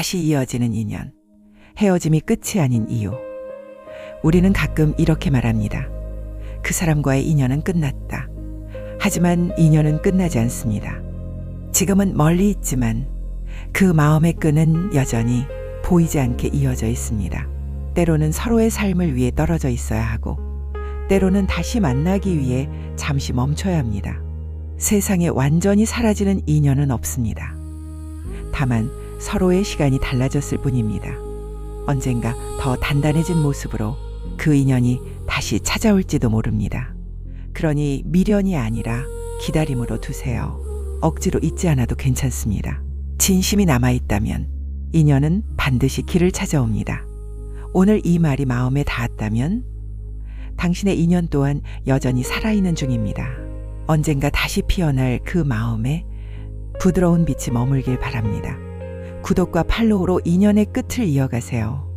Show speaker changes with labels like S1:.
S1: 다시 이어지는 인연. 헤어짐이 끝이 아닌 이유. 우리는 가끔 이렇게 말합니다. 그 사람과의 인연은 끝났다. 하지만 인연은 끝나지 않습니다. 지금은 멀리 있지만 그 마음의 끈은 여전히 보이지 않게 이어져 있습니다. 때로는 서로의 삶을 위해 떨어져 있어야 하고, 때로는 다시 만나기 위해 잠시 멈춰야 합니다. 세상에 완전히 사라지는 인연은 없습니다. 다만 서로의 시간이 달라졌을 뿐입니다. 언젠가 더 단단해진 모습으로 그 인연이 다시 찾아올지도 모릅니다. 그러니 미련이 아니라 기다림으로 두세요. 억지로 잊지 않아도 괜찮습니다. 진심이 남아있다면 인연은 반드시 길을 찾아옵니다. 오늘 이 말이 마음에 닿았다면 당신의 인연 또한 여전히 살아있는 중입니다. 언젠가 다시 피어날 그 마음에 부드러운 빛이 머물길 바랍니다. 구독과 팔로우로 인연의 끝을 이어가세요.